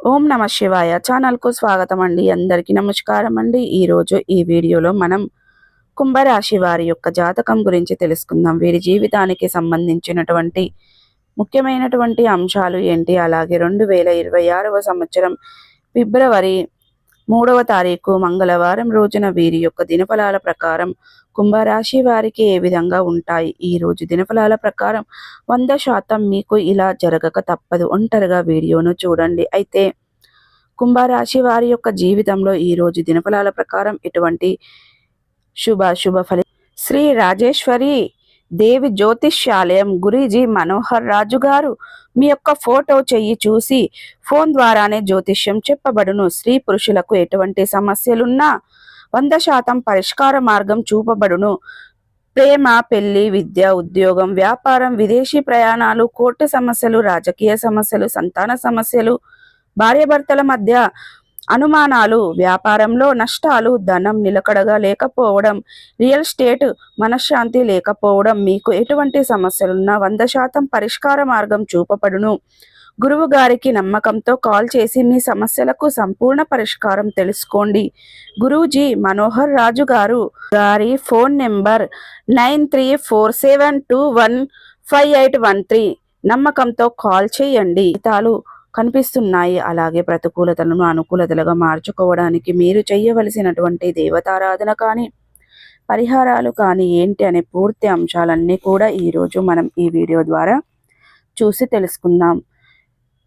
ఓం నమ శివాయ ఛానల్కు స్వాగతం అండి అందరికీ నమస్కారం అండి ఈరోజు ఈ వీడియోలో మనం కుంభరాశి వారి యొక్క జాతకం గురించి తెలుసుకుందాం. వీరి జీవితానికి సంబంధించినటువంటి ముఖ్యమైనటువంటి అంశాలు ఏంటి? అలాగే రెండు వేల ఇరవై ఆరవ సంవత్సరం ఫిబ్రవరి మూడవ తారీఖు మంగళవారం రోజున వీరి యొక్క దినఫలాల ప్రకారం కుంభరాశి వారికి ఏ విధంగా ఉంటాయి? ఈ రోజు దినఫలాల ప్రకారం వంద శాతం మీకు ఇలా జరగక తప్పదు. ఒంటరిగా వీడియోను చూడండి. అయితే కుంభరాశి వారి యొక్క జీవితంలో ఈ రోజు దినఫలాల ప్రకారం ఎటువంటి శుభ శుభ ఫలి శ్రీ రాజేశ్వరి దేవి జ్యోతిష్యాలయం గురీజీ మనోహర్ రాజు గారు మీ యొక్క ఫోటో చెయ్యి చూసి ఫోన్ ద్వారానే జ్యోతిష్యం చెప్పబడును. స్త్రీ పురుషులకు ఎటువంటి సమస్యలున్నా వంద శాతం పరిష్కార మార్గం చూపబడును. ప్రేమ పెళ్ళి విద్య ఉద్యోగం వ్యాపారం విదేశీ ప్రయాణాలు కోర్టు సమస్యలు రాజకీయ సమస్యలు సంతాన సమస్యలు భార్యాభర్తల మధ్య అనుమానాలు వ్యాపారంలో నష్టాలు ధనం నిలకడగా లేకపోవడం రియల్ స్టేట్ మనశ్శాంతి లేకపోవడం మీకు ఎటువంటి సమస్యలున్నా వంద శాతం పరిష్కార మార్గం చూపబడును. గురువు గారికి నమ్మకంతో కాల్ చేసి మీ సమస్యలకు సంపూర్ణ పరిష్కారం తెలుసుకోండి. గురూజీ మనోహర్ రాజు గారు గారి phone number nine three four seven two one five eight one three నమ్మకంతో కాల్ చేయండి. తాలు కనిపిస్తున్నాయి. అలాగే ప్రతికూలతలను అనుకూలతలుగా మార్చుకోవడానికి మీరు చేయవలసినటువంటి దేవతారాధన కానీ పరిహారాలు కానీ ఏంటి అనే పూర్తి అంశాలన్నీ కూడా ఈరోజు మనం ఈ వీడియో ద్వారా చూసి తెలుసుకుందాం.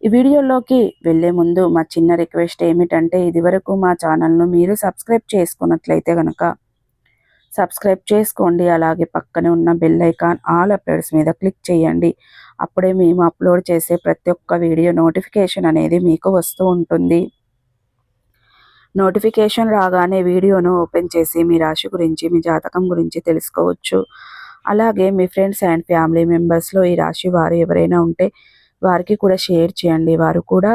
ఈ వీడియోలోకి వెళ్ళే ముందు మా చిన్న రిక్వెస్ట్ ఏమిటంటే ఇదివరకు మా ఛానల్ను మీరు సబ్స్క్రైబ్ చేసుకున్నట్లయితే కనుక సబ్స్క్రైబ్ చేసుకోండి. అలాగే పక్కనే ఉన్న బెల్ ఐకాన్ ఆల్ అప్డేట్స్ మీద క్లిక్ చేయండి. అప్పుడే మేము అప్లోడ్ చేసే ప్రతి ఒక్క వీడియో నోటిఫికేషన్ అనేది మీకు వస్తూ ఉంటుంది. నోటిఫికేషన్ రాగానే వీడియోను ఓపెన్ చేసి మీ రాశి గురించి మీ జాతకం గురించి తెలుసుకోవచ్చు. అలాగే మీ ఫ్రెండ్స్ అండ్ ఫ్యామిలీ మెంబర్స్లో ఈ రాశి వారు ఎవరైనా ఉంటే వారికి కూడా షేర్ చేయండి. వారు కూడా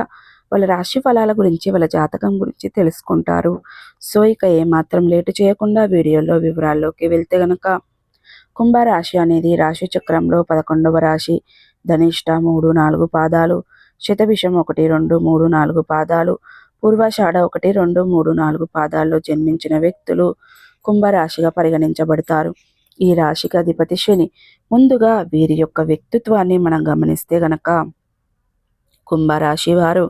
వాళ్ళ రాశి ఫలాల గురించి వాళ్ళ జాతకం గురించి తెలుసుకుంటారు. సో ఇక ఏమాత్రం లేటు చేయకుండా వీడియోలో వివరాల్లోకి వెళ్తే గనక కుంభరాశి అనేది రాశి చక్రంలో పదకొండవ రాశి. ధనిష్ట మూడు నాలుగు పాదాలు శతభిషం ఒకటి రెండు మూడు నాలుగు పాదాలు పూర్వాషాఢ ఒకటి రెండు మూడు నాలుగు పాదాల్లో జన్మించిన వ్యక్తులు కుంభరాశిగా పరిగణించబడతారు. ఈ రాశికి అధిపతి శని. ముందుగా వీరి యొక్క వ్యక్తిత్వాన్ని మనం గమనిస్తే గనక కుంభరాశి వారు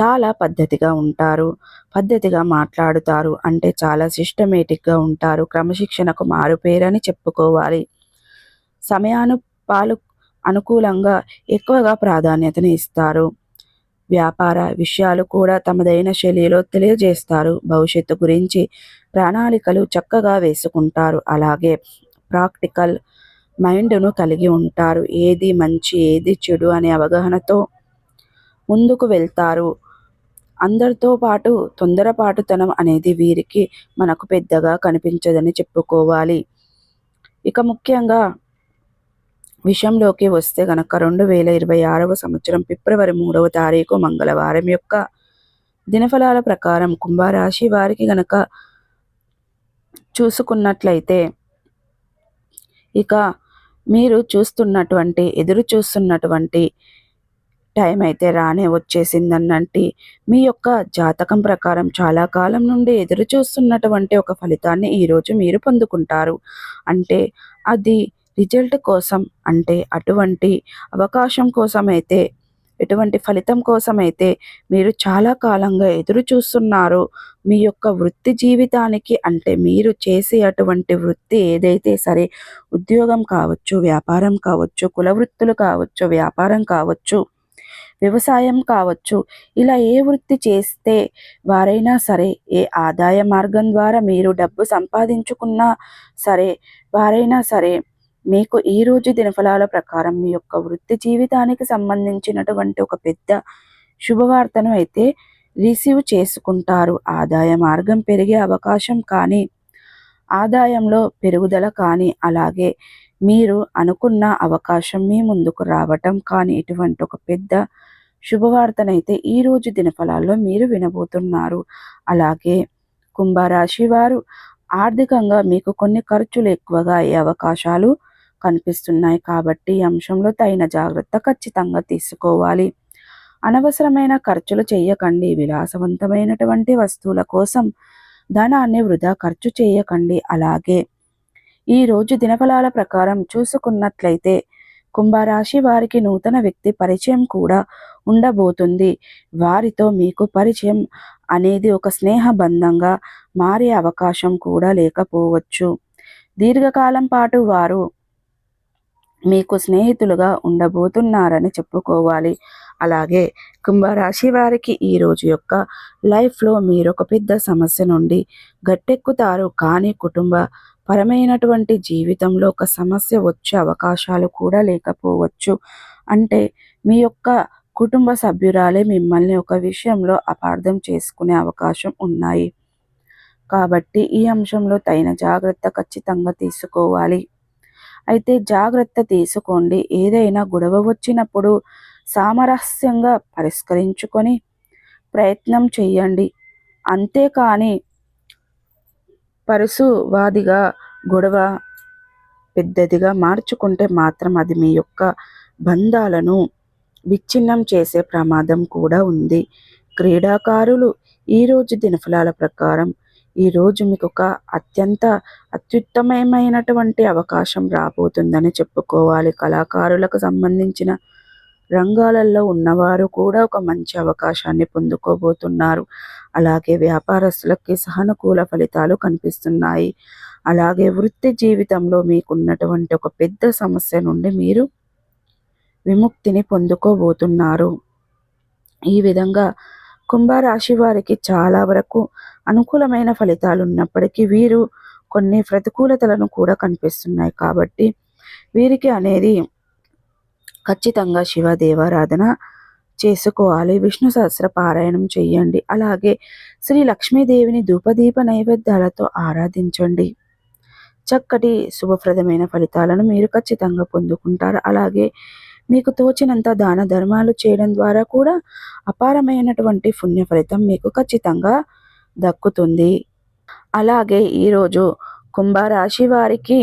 చాలా పద్ధతిగా ఉంటారు పద్ధతిగా మాట్లాడుతారు అంటే చాలా సిస్టమేటిక్గా ఉంటారు క్రమశిక్షణకు మారుపేరని చెప్పుకోవాలి. సమయానుపాలు అనుకూలంగా ఎక్కువగా ప్రాధాన్యతను ఇస్తారు. వ్యాపార విషయాలు కూడా తమదైన శైలిలో తెలియజేస్తారు. భవిష్యత్తు గురించి ప్రణాళికలు చక్కగా వేసుకుంటారు. అలాగే ప్రాక్టికల్ మైండ్ను కలిగి ఉంటారు. ఏది మంచి ఏది చెడు అనే అవగాహనతో ముందుకు వెళ్తారు. అందరితో పాటు తొందరపాటుతనం అనేది వీరికి మనకు పెద్దగా కనిపించదని చెప్పుకోవాలి. ఇక ముఖ్యంగా విషయంలోకి వస్తే గనక రెండు వేల ఇరవై ఆరవ సంవత్సరం ఫిబ్రవరి మూడవ తారీఖు మంగళవారం యొక్క దినఫలాల ప్రకారం కుంభరాశి వారికి గనక చూసుకున్నట్లయితే ఇక మీరు చూస్తున్నటువంటి ఎదురు చూస్తున్నటువంటి టైం అయితే రానే వచ్చేసిందన్నంటి మీ యొక్క జాతకం ప్రకారం చాలా కాలం నుండి ఎదురు చూస్తున్నటువంటి ఒక ఫలితాన్ని ఈరోజు మీరు పొందుకుంటారు. అంటే అది రిజల్ట్ కోసం అంటే అటువంటి అవకాశం కోసమైతే ఎటువంటి ఫలితం కోసమైతే మీరు చాలా కాలంగా ఎదురు చూస్తున్నారు మీ యొక్క వృత్తి జీవితానికి. అంటే మీరు చేసే అటువంటి వృత్తి ఏదైతే సరే ఉద్యోగం కావచ్చు వ్యాపారం కావచ్చు కుల వృత్తులు కావచ్చు వ్యాపారం కావచ్చు వ్యవసాయం కావచ్చు ఇలా ఏ వృత్తి చేస్తే వారైనా సరే ఏ ఆదాయ మార్గం ద్వారా మీరు డబ్బు సంపాదించుకున్నా సరే వారైనా సరే మీకు ఈ రోజు దినఫలాల ప్రకారం మీ యొక్క వృత్తి జీవితానికి సంబంధించినటువంటి ఒక పెద్ద శుభవార్తను అయితే రిసీవ్ చేసుకుంటారు. ఆదాయ మార్గం పెరిగే అవకాశం కానీ ఆదాయంలో పెరుగుదల కానీ అలాగే మీరు అనుకున్న అవకాశం మీ ముందుకు రావటం కానీ ఇటువంటి ఒక పెద్ద శుభవార్తనైతే ఈరోజు దినఫలాల్లో మీరు వినబోతున్నారు. అలాగే కుంభరాశి వారు ఆర్థికంగా మీకు కొన్ని ఖర్చులు ఎక్కువగా అయ్యే అవకాశాలు కనిపిస్తున్నాయి కాబట్టి ఈ అంశంలో తగిన జాగ్రత్త ఖచ్చితంగా తీసుకోవాలి. అనవసరమైన ఖర్చులు చేయకండి. విలాసవంతమైనటువంటి వస్తువుల కోసం ధనాన్ని వృధా ఖర్చు చేయకండి. అలాగే ఈరోజు దినఫలాల ప్రకారం చూసుకున్నట్లయితే కుంభరాశి వారికి నూతన వ్యక్తి పరిచయం కూడా ఉండబోతుంది. వారితో మీకు పరిచయం అనేది ఒక స్నేహ బంధంగా మారే అవకాశం కూడా లేకపోవచ్చు. దీర్ఘకాలం పాటు వారు మీకు స్నేహితులుగా ఉండబోతున్నారని చెప్పుకోవాలి. అలాగే కుంభరాశి వారికి ఈ రోజు యొక్క లైఫ్లో మీరు ఒక పెద్ద సమస్య నుండి గట్టెక్కుతారు. కానీ కుటుంబ పరమైనటువంటి జీవితంలో ఒక సమస్య వచ్చే అవకాశాలు కూడా లేకపోవచ్చు. అంటే మీ యొక్క కుటుంబ సభ్యురాలే మిమ్మల్ని ఒక విషయంలో అపార్థం చేసుకునే అవకాశం ఉన్నాయి. కాబట్టి ఈ అంశంలో తగిన జాగ్రత్త ఖచ్చితంగా తీసుకోవాలి. అయితే జాగ్రత్త తీసుకోండి. ఏదైనా గొడవ వచ్చినప్పుడు సామరస్యంగా పరిష్కరించుకొని ప్రయత్నం చేయండి అంతేకాని పరుసువాదిగా గొడవ పెద్దదిగా మార్చుకుంటే మాత్రం అది మీ యొక్క బంధాలను విచ్ఛిన్నం చేసే ప్రమాదం కూడా ఉంది. క్రీడాకారులు ఈరోజు దినఫలాల ప్రకారం ఈరోజు మీకు ఒక అత్యంత అత్యుత్తమమైనటువంటి అవకాశం రాబోతుందని చెప్పుకోవాలి. కళాకారులకు సంబంధించిన రంగాలలో ఉన్నవారు కూడా ఒక మంచి అవకాశాన్ని పొందుకోబోతున్నారు. అలాగే వ్యాపారస్తులకి సానుకూల ఫలితాలు కనిపిస్తున్నాయి. అలాగే వృత్తి జీవితంలో మీకున్నటువంటి ఒక పెద్ద సమస్య నుండి మీరు విముక్తిని పొందుకోబోతున్నారు. ఈ విధంగా కుంభరాశి వారికి చాలా వరకు అనుకూలమైన ఫలితాలు ఉన్నప్పటికీ వీరు కొన్ని ప్రతికూలతలను కూడా కనిపిస్తున్నాయి కాబట్టి వీరికి అనేది ఖచ్చితంగా శివ దేవారాధన చేసుకోవాలి. విష్ణు సహస్ర పారాయణం చేయండి. అలాగే శ్రీ లక్ష్మీదేవిని ధూపదీప నైవేద్యాలతో ఆరాధించండి. చక్కటి శుభప్రదమైన ఫలితాలను మీరు ఖచ్చితంగా పొందుకుంటారు. అలాగే మీకు తోచినంత దాన ధర్మాలు చేయడం ద్వారా కూడా అపారమైనటువంటి పుణ్య ఫలితం మీకు ఖచ్చితంగా దక్కుతుంది. అలాగే ఈరోజు కుంభరాశి వారికి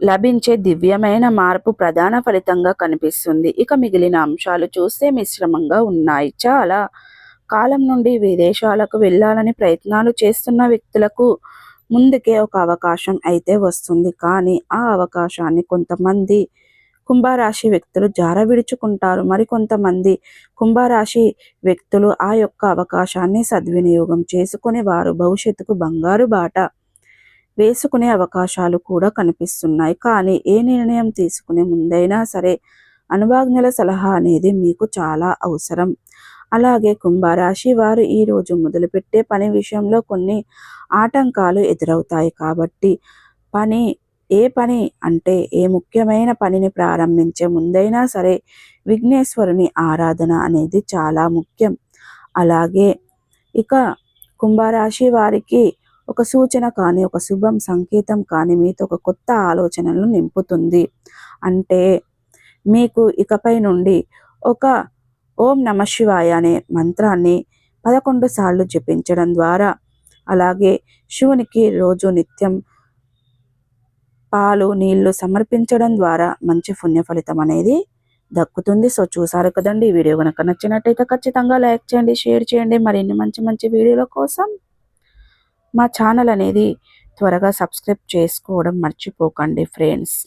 లభించే దివ్యమైన మార్పు ప్రధాన ఫలితంగా కనిపిస్తుంది. ఇక మిగిలిన అంశాలు చూస్తే మిశ్రమంగా ఉన్నాయి. చాలా కాలం నుండి విదేశాలకు వెళ్ళాలని ప్రయత్నాలు చేస్తున్న వ్యక్తులకు ముందుకే ఒక అవకాశం అయితే వస్తుంది. కానీ ఆ అవకాశాన్ని కొంతమంది కుంభరాశి వ్యక్తులు జార విడుచుకుంటారు. మరికొంతమంది కుంభరాశి వ్యక్తులు ఆ యొక్క అవకాశాన్ని సద్వినియోగం చేసుకుని వారు భవిష్యత్తుకు బంగారు బాట వేసుకునే అవకాశాలు కూడా కనిపిస్తున్నాయి. కానీ ఏ నిర్ణయం తీసుకునే ముందైనా సరే అనుభాజ్ఞల సలహా అనేది మీకు చాలా అవసరం. అలాగే కుంభరాశి వారు ఈరోజు మొదలుపెట్టే పని విషయంలో కొన్ని ఆటంకాలు ఎదురవుతాయి. కాబట్టి పని ఏ పని అంటే ఏ ముఖ్యమైన పనిని ప్రారంభించే ముందైనా సరే విఘ్నేశ్వరుని ఆరాధన అనేది చాలా ముఖ్యం. అలాగే ఇక కుంభరాశి వారికి ఒక సూచన కానీ ఒక శుభం సంకేతం కానీ మీతో ఒక కొత్త ఆలోచనలను నింపుతుంది. అంటే మీకు ఇకపై నుండి ఒక ఓం నమ శివాయ అనే మంత్రాన్ని పదకొండు సార్లు జపించడం ద్వారా అలాగే శివునికి రోజు నిత్యం పాలు నీళ్ళు సమర్పించడం ద్వారా మంచి పుణ్య ఫలితం అనేది దక్కుతుంది. సో చూసారు కదండి ఈ వీడియో కనుక నచ్చినట్టయితే ఖచ్చితంగా లైక్ చేయండి షేర్ చేయండి. మరిన్ని మంచి మంచి వీడియోల కోసం మా ఛానల్ అనేది త్వరగా సబ్స్క్రైబ్ చేసుకోవడం మర్చిపోకండి ఫ్రెండ్స్.